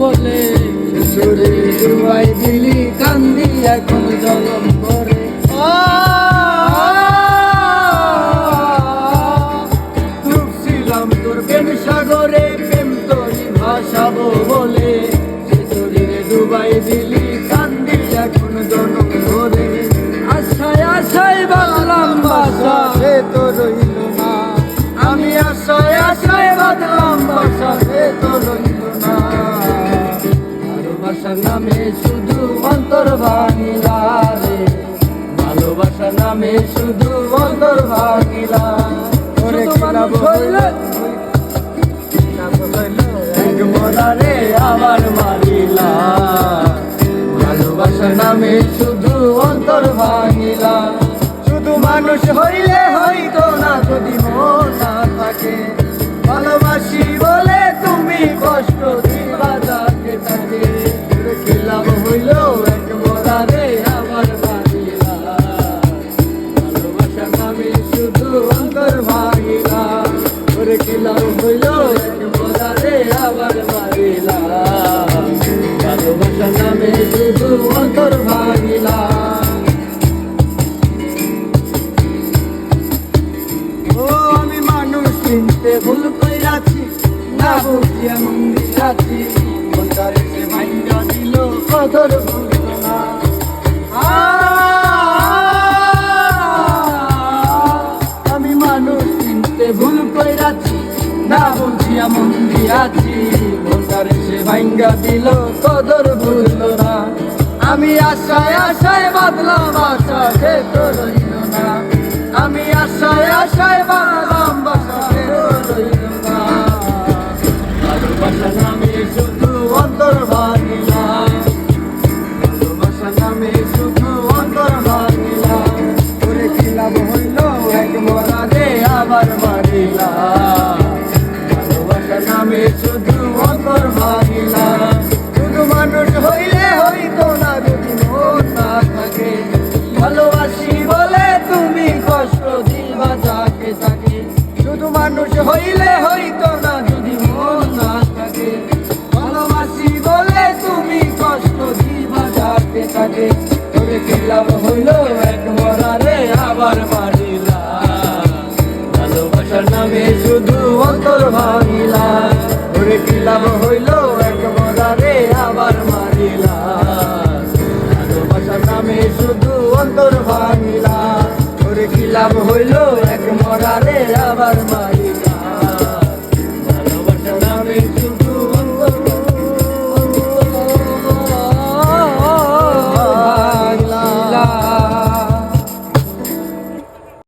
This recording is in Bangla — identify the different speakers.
Speaker 1: বলে সুরে ডুবাই দিলি
Speaker 2: কান্দি এখন জলম করে
Speaker 1: ডুবছিলাম তোর প্রেম সাগরে প্রেম তোর ভাষাবো বলে।
Speaker 2: নামে শুধু অন্তর
Speaker 1: মরারে আবার মারিলা?
Speaker 2: ভালোবাসার নামে শুধু অন্তর ভাঙিলা।
Speaker 1: ও, আমি মানুষ চিনতে ভুল কইরাছি, না বুঝিয়া মন্দির আছি সে ভাঙ্গা দিল, কদর বুঝলো না। আমি মানুষ চিনতে ভুল কইরাছি না বুঝিয়া মন্দির আছি কোনটারে সে ভাঙ্গা দিল, কদর বুঝলো না। আমি আশায় আশায় বাদলাম, আশা সে তো রইল না। আমি আশায় আশায় বানালাম হইলে হইতো না যদি মন না থাকে। ভালোবাসি বলে তুমি কষ্ট দিবা তাকে তোরে কি লাভ হইল এক মরারে আবার মারিলা? ভালোবাসার নামে শুধু অন্তর ভাঙিলা। ওরে কি লাভ হইল এক মরারে আবার মারিলা? ভালোবাসার নামে শুধু অন্তর ভাঙিলা। ওরে কি লাভ হইল এক মরারে আবার মারিলা?